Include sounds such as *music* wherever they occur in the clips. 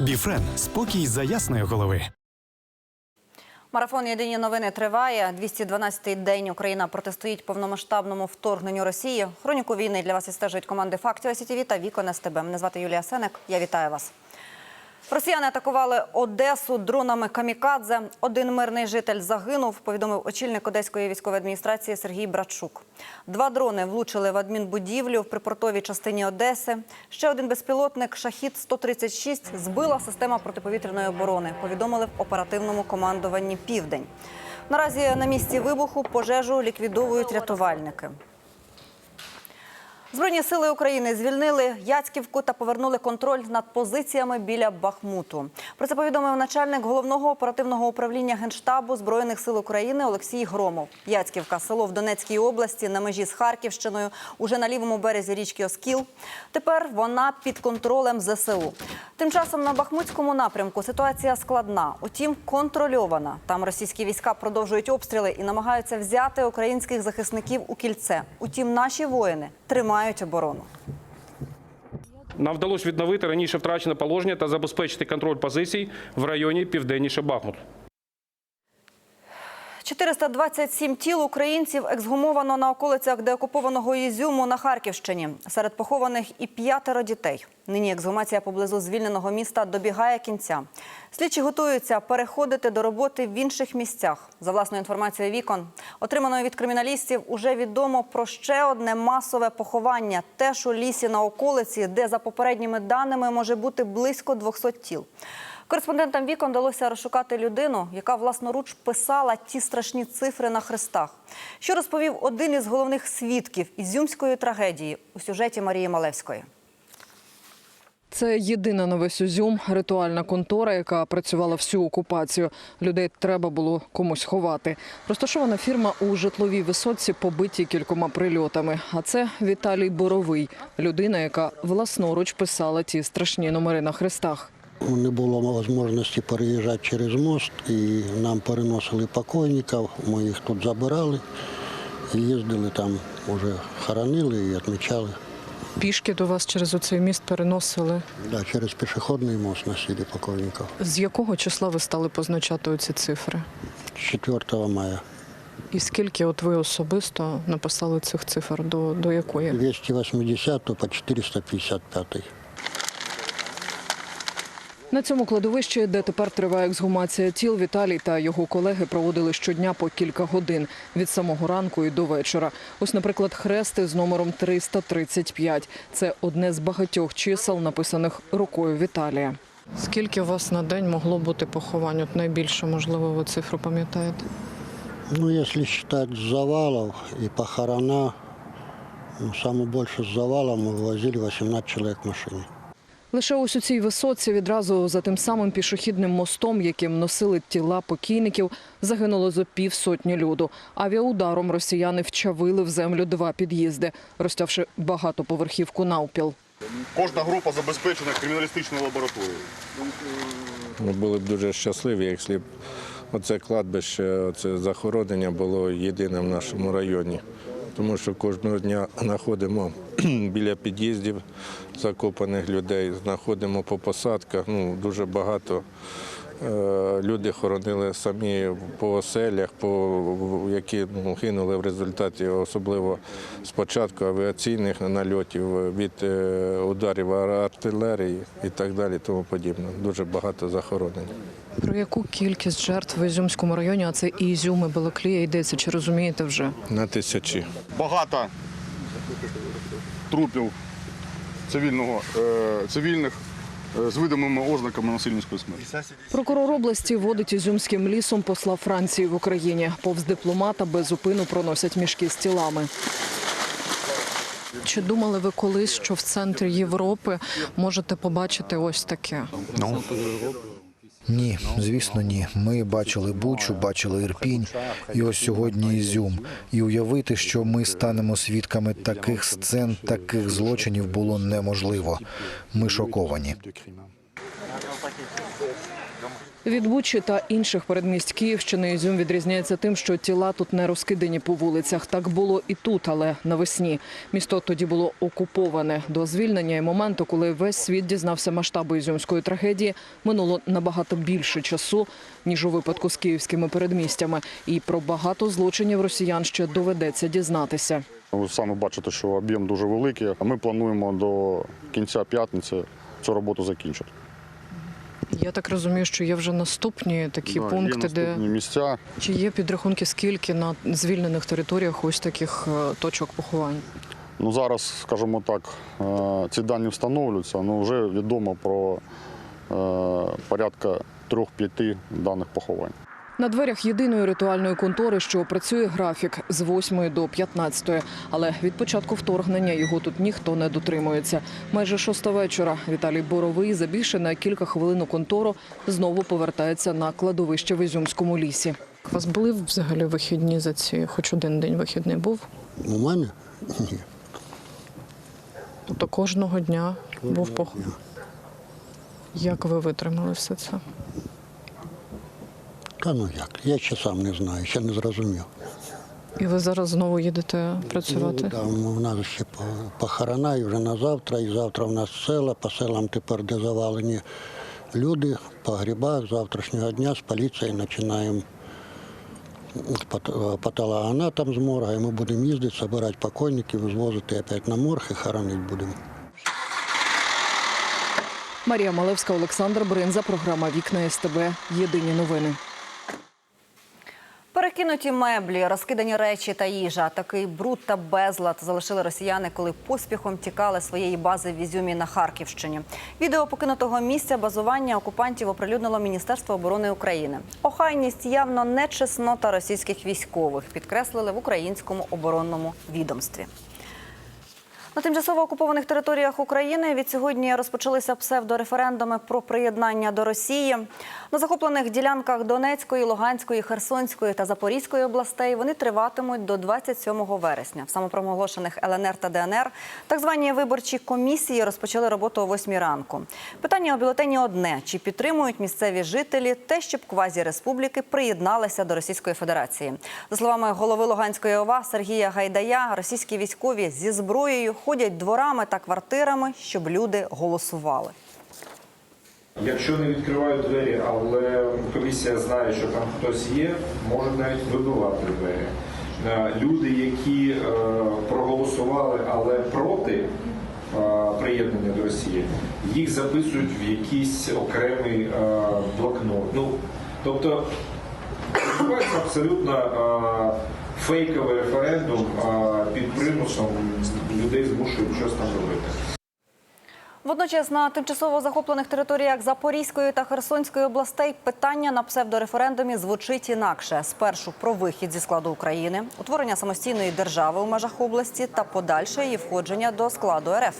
Біфрен спокій за ясної голови. Марафон Єдині новини триває. 212-й день Україна протистоїть повномасштабному вторгненню Росії. Хроніку війни для вас відстежують команди фактів СІТІВІ та Вікон СТБ. Мене звати Юлія Сенек. Я вітаю вас. Росіяни атакували Одесу дронами камікадзе. Один мирний житель загинув, повідомив очільник Одеської військової адміністрації Сергій Брачук. Два дрони влучили в адмінбудівлю в припортовій частині Одеси. Ще один безпілотник «Шахід-136» збила система протиповітряної оборони. Повідомили в оперативному командуванні Південь. Наразі на місці вибуху пожежу ліквідовують рятувальники. Збройні сили України звільнили Яцьківку та повернули контроль над позиціями біля Бахмуту. Про це повідомив начальник головного оперативного управління генштабу збройних сил України Олексій Громов. Яцьківка село в Донецькій області на межі з Харківщиною, уже на лівому березі річки Оскіл. Тепер вона під контролем ЗСУ. Тим часом на Бахмутському напрямку ситуація складна, утім контрольована. Там російські війська продовжують обстріли і намагаються взяти українських захисників у кільце. Утім, наші воїни тримають оборону. Нам вдалося відновити раніше втрачене положення та забезпечити контроль позицій в районі південніше Бахмут. 427 тіл українців ексгумовано на околицях деокупованого Ізюму на Харківщині. Серед похованих і п'ятеро дітей. Нині ексгумація поблизу звільненого міста добігає кінця. Слідчі готуються переходити до роботи в інших місцях. За власною інформацією вікон, отриманою від криміналістів, уже відомо про ще одне масове поховання. Теж у лісі на околиці, де за попередніми даними може бути близько 200 тіл. Кореспондентам вікон вдалося розшукати людину, яка власноруч писала ті страшні цифри на хрестах. Що розповів один із головних свідків ізюмської трагедії у сюжеті Марії Малевської. Це єдина на весь Узюм ритуальна контора, яка працювала всю окупацію. Людей треба було комусь ховати. Розташована фірма у житловій висотці, побитій кількома прильотами. А це Віталій Боровий, людина, яка власноруч писала ті страшні номери на хрестах. Не було можливості переїжджати через мост, і нам переносили покойників, ми їх тут забирали, і їздили там, вже хоронили і відмічали. Пішки до вас через оцей міст переносили. Да, через пішохідний мост носили покойників. З якого числа ви стали позначати оці цифри? 4 мая. І скільки от ви особисто написали цих цифр? До, до якої? 280 по 455. На цьому кладовищі, де тепер триває ексгумація тіл, Віталій та його колеги проводили щодня по кілька годин від самого ранку і до вечора. Ось, наприклад, хрести з номером 335. Це одне з багатьох чисел, написаних рукою Віталія. Скільки у вас на день могло бути поховань? От найбільше, можливо, ви цифру пам'ятаєте? Ну, если считать завалов и похорона, ну, завала мы вывозили 18 человек в машине. Лише ось у цій висоці відразу за тим самим пішохідним мостом, яким носили тіла покійників, загинуло зо півсотні люду. Авіаударом росіяни вчавили в землю два під'їзди, розтявши багатоповерхівку навпіл. Кожна група забезпечена криміналістичною лабораторією. Ми були б дуже щасливі, якщо б оце кладбище, оце захоронення було єдине в нашому районі. Тому що кожного дня знаходимо *clears throat* біля під'їздів закопаних людей, знаходимо по посадках. Ну, дуже багато люди хоронили самі по оселях, по, які ну, гинули в результаті, особливо спочатку авіаційних нальотів, від е, ударів артилерії і так далі, тому подібне. Дуже багато захоронень. Про яку кількість жертв в Ізюмському районі, а це і Ізюм, і Балаклія йдеться, чи розумієте вже? На тисячі. Багато трупів цивільного, е, цивільних е, з видимими ознаками насильницької смерті. Прокурор області водить Ізюмським лісом посла Франції в Україні. Повз дипломата без зупину проносять мішки з тілами. Чи думали ви колись, що в центрі Європи можете побачити ось таке? Ні, звісно, ні. Ми бачили Бучу, бачили Ірпінь, і ось сьогодні Ізюм. І уявити, що ми станемо свідками таких сцен, таких злочинів було неможливо. Ми шоковані. Від Бучі та інших передмість Київщини Ізюм відрізняється тим, що тіла тут не розкидані по вулицях. Так було і тут, але навесні. Місто тоді було окуповане. До звільнення і моменту, коли весь світ дізнався масштаби ізюмської трагедії, минуло набагато більше часу, ніж у випадку з київськими передмістями. І про багато злочинів росіян ще доведеться дізнатися. Ви самі бачите, що об'єм дуже великий. Ми плануємо до кінця п'ятниці цю роботу закінчити. Я так розумію, що є вже наступні такі Да, пункти, є де місця. чи є підрахунки, скільки на звільнених територіях ось таких е, точок поховань. Ну зараз, скажімо так, е, ці дані встановлюються. але вже відомо про е, порядка трьох-п'яти даних поховань. На дверях єдиної ритуальної контори, що працює графік з 8 до 15. Але від початку вторгнення його тут ніхто не дотримується. Майже шоста вечора Віталій Боровий забільше на кілька хвилин у контору знову повертається на кладовище в Ізюмському лісі. У вас були взагалі вихідні за ці, хоч один день вихідний був? У мене? Ні. Тобто кожного дня був поход. Як ви витримали все це? Та ну як? Я ще сам не знаю, ще не зрозумів. І ви зараз знову їдете працювати? Ну, да, у нас ще по- похорона і вже на завтра, і завтра в нас села, по селам тепер де завалені люди, по грибах завтрашнього дня з поліцією починаємо пат- патологоанатом з морга, і ми будемо їздити, збирати покойників, звозити опять на морг і хоронити будемо. Марія Малевська, Олександр Бринза, програма Вікна СТБ. Єдині новини. Перекинуті меблі, розкидані речі та їжа. Такий бруд та безлад залишили росіяни, коли поспіхом тікали своєї бази в Ізюмі на Харківщині. Відео покинутого місця базування окупантів оприлюднило Міністерство оборони України. Охайність явно не чеснота російських військових, підкреслили в українському оборонному відомстві. На тимчасово окупованих територіях України від сьогодні розпочалися псевдореферендуми про приєднання до Росії. На захоплених ділянках Донецької, Луганської, Херсонської та Запорізької областей вони триватимуть до 27 вересня. В самопроголошених ЛНР та ДНР так звані виборчі комісії розпочали роботу о 8 ранку. Питання у бюлетені одне: чи підтримують місцеві жителі те, щоб квазі-республіки приєдналися до Російської Федерації? За словами голови Луганської ОВА Сергія Гайдая, російські військові зі зброєю ходять дворами та квартирами, щоб люди голосували. Якщо не відкривають двері, але комісія знає, що там хтось є, можуть навіть вибивати двері. Е, Люди, які е, проголосували, але проти е, приєднання до Росії, їх записують в якийсь окремий блокнот. Ну, тобто відбувається абсолютно фейковий референдум під примусом людей змушують щось там робити. Водночас на тимчасово захоплених територіях Запорізької та Херсонської областей питання на псевдореферендумі звучить інакше: спершу про вихід зі складу України, утворення самостійної держави у межах області та подальше її входження до складу РФ.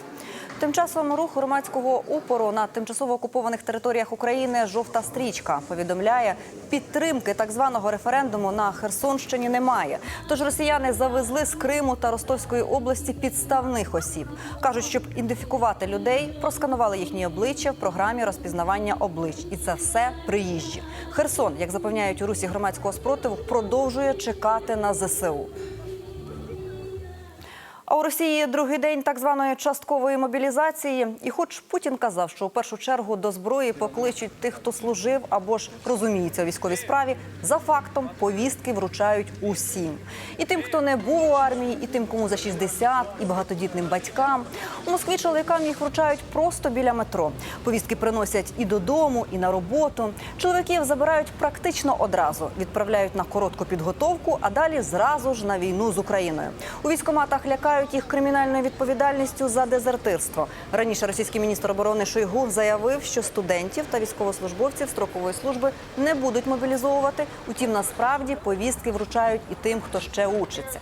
Тим часом рух громадського упору на тимчасово окупованих територіях України жовта стрічка повідомляє, підтримки так званого референдуму на Херсонщині немає. Тож росіяни завезли з Криму та Ростовської області підставних осіб. кажуть, щоб ідентифікувати людей, просканували їхні обличчя в програмі розпізнавання облич, і це все приїжджі. Херсон, як запевняють у русі громадського спротиву, продовжує чекати на ЗСУ. А у Росії другий день так званої часткової мобілізації. І хоч Путін казав, що у першу чергу до зброї покличуть тих, хто служив або ж розуміється у військовій справі, за фактом повістки вручають усім. І тим, хто не був у армії, і тим, кому за 60, і багатодітним батькам. У Москві чоловікам їх вручають просто біля метро. Повістки приносять і додому, і на роботу. Чоловіків забирають практично одразу, відправляють на коротку підготовку, а далі зразу ж на війну з Україною. У військоматах лякають їх кримінальною відповідальністю за дезертирство. Раніше російський міністр оборони Шойгу заявив, що студентів та військовослужбовців строкової служби не будуть мобілізовувати. Утім, насправді повістки вручають і тим, хто ще учиться.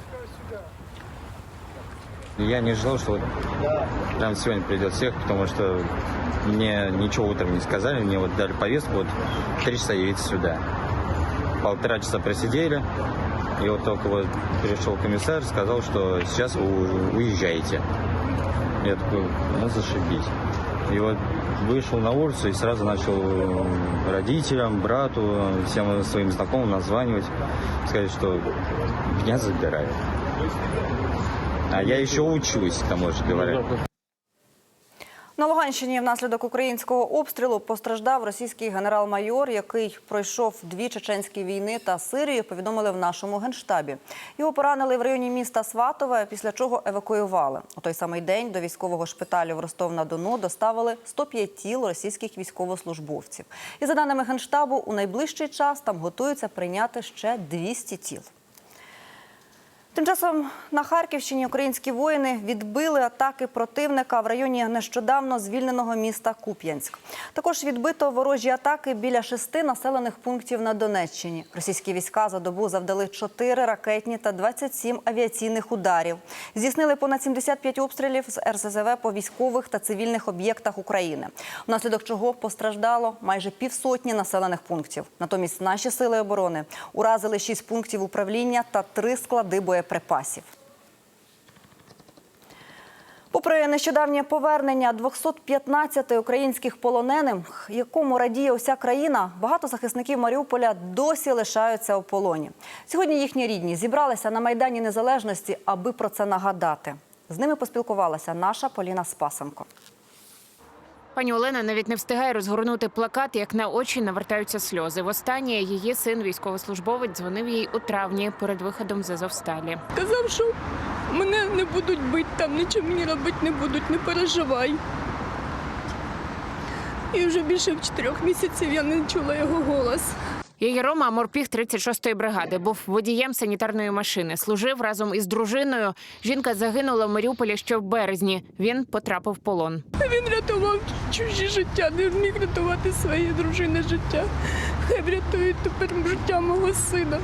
Я не ожидал, что прям сегодня придет всех, потому что мне ничего утром не сказали, мне вот дали повестку, вот три часа явиться сюда. Полтора часа просидели, и вот только вот пришел комиссар, сказал, что сейчас уезжаете. Я такой, ну зашибись. И вот вышел на улицу и сразу начал э, родителям, брату, всем своим знакомым названивать, сказать, что меня забирают. А я еще учусь, к тому же говоря. На Луганщині внаслідок українського обстрілу постраждав російський генерал-майор, який пройшов дві чеченські війни та Сирію. Повідомили в нашому генштабі. Його поранили в районі міста Сватове, після чого евакуювали. У той самий день до військового шпиталю в Ростов-на-Дону доставили 105 тіл російських військовослужбовців. І за даними генштабу, у найближчий час там готуються прийняти ще 200 тіл. Тим часом на Харківщині українські воїни відбили атаки противника в районі нещодавно звільненого міста Куп'янськ. Також відбито ворожі атаки біля шести населених пунктів на Донеччині. Російські війська за добу завдали 4 ракетні та 27 авіаційних ударів. Здійснили понад 75 обстрілів з РСЗВ по військових та цивільних об'єктах України, внаслідок чого постраждало майже півсотні населених пунктів. Натомість наші сили оборони уразили 6 пунктів управління та 3 склади боєприпасів. Попри нещодавнє повернення 215 українських полонених, якому радіє уся країна, багато захисників Маріуполя досі лишаються у полоні. Сьогодні їхні рідні зібралися на майдані Незалежності, аби про це нагадати. З ними поспілкувалася наша Поліна Спасенко. Пані Олена навіть не встигає розгорнути плакат, як на очі навертаються сльози. Востаннє її син, військовослужбовець, дзвонив їй у травні перед виходом з Азовсталі. Казав, що мене не будуть бити там, нічого мені робити не будуть, не переживай. І вже більше чотирьох місяців я не чула його голос. Її Рома морпіг 36-ї бригади, був водієм санітарної машини. Служив разом із дружиною. Жінка загинула в Маріуполі ще в березні. Він потрапив в полон. Він рятував чужі життя, не вміг рятувати своєї дружини життя. Хай врятують тепер життя мого сина.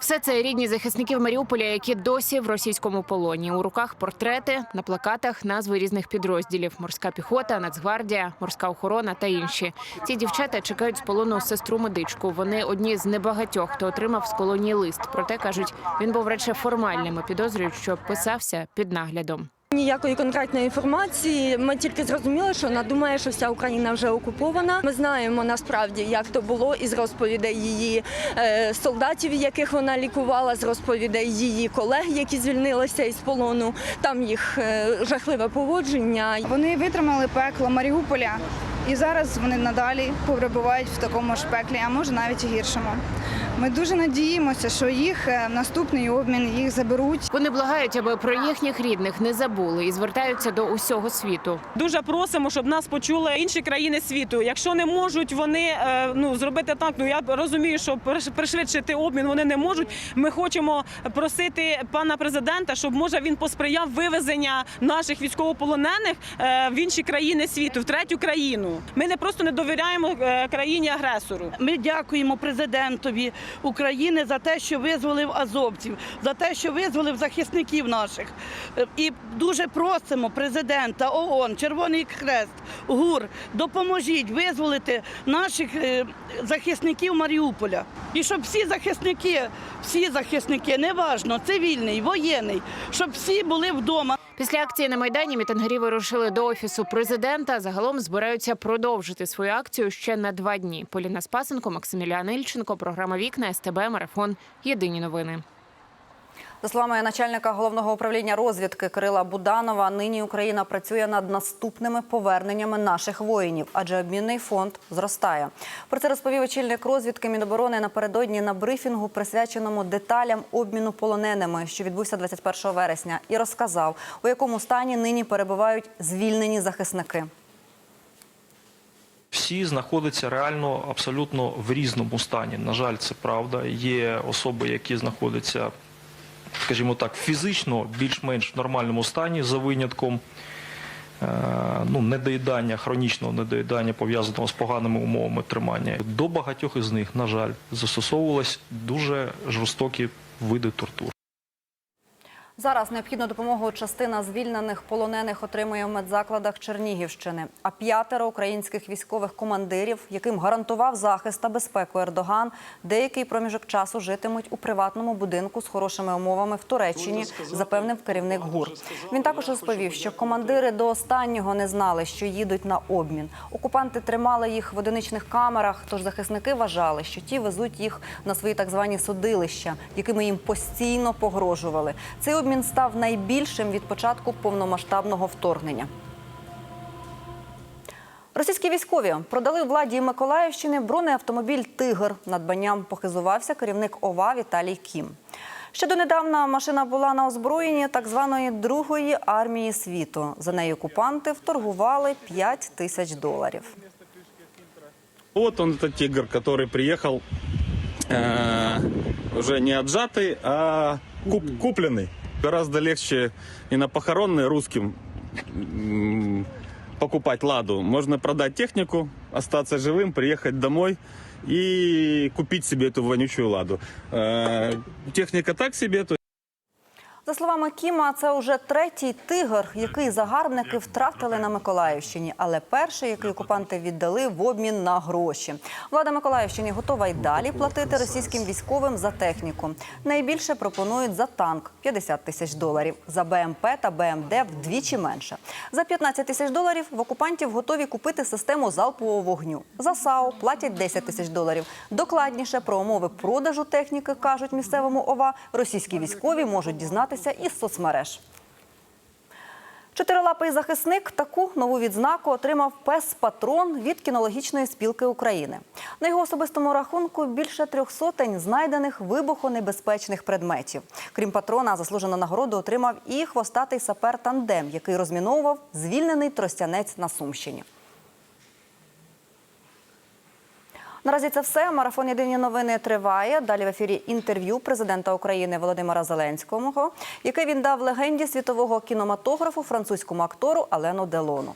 Все це рідні захисників Маріуполя, які досі в російському полоні. У руках портрети, на плакатах назви різних підрозділів: морська піхота, Нацгвардія, морська охорона та інші. Ці дівчата чекають з полону сестру медичку. Вони одні з небагатьох, хто отримав з колонії лист. Проте кажуть, він був радше формальним. і Підозрюють, що писався під наглядом. Ніякої конкретної інформації. Ми тільки зрозуміли, що вона думає, що вся Україна вже окупована. Ми знаємо насправді, як то було із розповідей її е, солдатів, яких вона лікувала, з розповідей її колег, які звільнилися із полону. Там їх е, жахливе поводження. Вони витримали пекло Маріуполя, і зараз вони надалі перебувають в такому ж пеклі, а може навіть і гіршому. Ми дуже надіємося, що їх е, наступний обмін їх заберуть. Вони благають, аби про їхніх рідних не забули і звертаються до усього світу. Дуже просимо, щоб нас почули інші країни світу. Якщо не можуть вони е, ну зробити так, ну я розумію, що приш- пришвидшити обмін вони не можуть. Ми хочемо просити пана президента, щоб може він посприяв вивезення наших військовополонених е, в інші країни світу, в третю країну. Ми не просто не довіряємо країні агресору. Ми дякуємо президентові України за те, що визволив азовців, за те, що визволив захисників наших. Е, І дуже просимо президента ООН, Червоний Хрест, ГУР, допоможіть визволити наших е, захисників Маріуполя. І щоб всі захисники, всі захисники, неважно, цивільний, воєнний, щоб всі були вдома. Після акції на майдані мітингарі вирушили до офісу президента. Загалом збираються продовжити свою акцію ще на два дні. Поліна Спасенко, Максимілян Ільченко, програма Вікна СТБ Марафон. Єдині новини. За словами начальника головного управління розвідки Кирила Буданова, нині Україна працює над наступними поверненнями наших воїнів, адже обмінний фонд зростає. Про це розповів очільник розвідки Міноборони напередодні на брифінгу, присвяченому деталям обміну полоненими, що відбувся 21 вересня, і розказав, у якому стані нині перебувають звільнені захисники. Всі знаходяться реально абсолютно в різному стані. На жаль, це правда. Є особи, які знаходяться, скажімо так, фізично більш-менш в нормальному стані за винятком е, ну, недоїдання, хронічного недоїдання, пов'язаного з поганими умовами тримання. До багатьох із них, на жаль, застосовувались дуже жорстокі види тортур. Зараз необхідну допомогу частина звільнених полонених отримує в медзакладах Чернігівщини. А п'ятеро українських військових командирів, яким гарантував захист та безпеку Ердоган, деякий проміжок часу житимуть у приватному будинку з хорошими умовами в Туреччині, запевнив керівник ГУР. Він також розповів, що командири до останнього не знали, що їдуть на обмін. Окупанти тримали їх в одиничних камерах, тож захисники вважали, що ті везуть їх на свої так звані судилища, якими їм постійно погрожували. Цей обмін став найбільшим від початку повномасштабного вторгнення. Російські військові продали владі Миколаївщини бронеавтомобіль Тигр. Надбанням похизувався керівник ОВА Віталій Кім. Ще донедавна машина була на озброєнні так званої другої армії світу. За нею окупанти вторгували 5 тисяч доларів. Вот он, этот тигр, который приехал э, уже не отжатый, а куп- купленный. Гораздо легче и на похоронные русским м, покупать ладу. Можно продать технику, остаться живым, приехать домой и купить себе эту вонючую ладу. Э, техника так себе, то за словами Кіма, це вже третій тигр, який загарбники втратили на Миколаївщині, але перший, який окупанти віддали в обмін на гроші. Влада Миколаївщини готова й далі платити російським військовим за техніку. Найбільше пропонують за танк 50 тисяч доларів, за БМП та БМД вдвічі менше. За 15 тисяч доларів в окупантів готові купити систему залпового вогню. За САУ платять 10 тисяч доларів. Докладніше про умови продажу техніки кажуть місцевому ОВА. Російські військові можуть дізнатися із соцмереж. Чотирилапий захисник таку нову відзнаку отримав пес-патрон від кінологічної спілки України. На його особистому рахунку більше трьох сотень знайдених вибухонебезпечних предметів. Крім патрона, заслужену нагороду отримав і хвостатий сапер тандем, який розміновував звільнений тростянець на Сумщині. Наразі це все. Марафон Єдині новини триває. Далі в ефірі інтерв'ю президента України Володимира Зеленського, яке він дав легенді світового кінематографу французькому актору Алену Делону.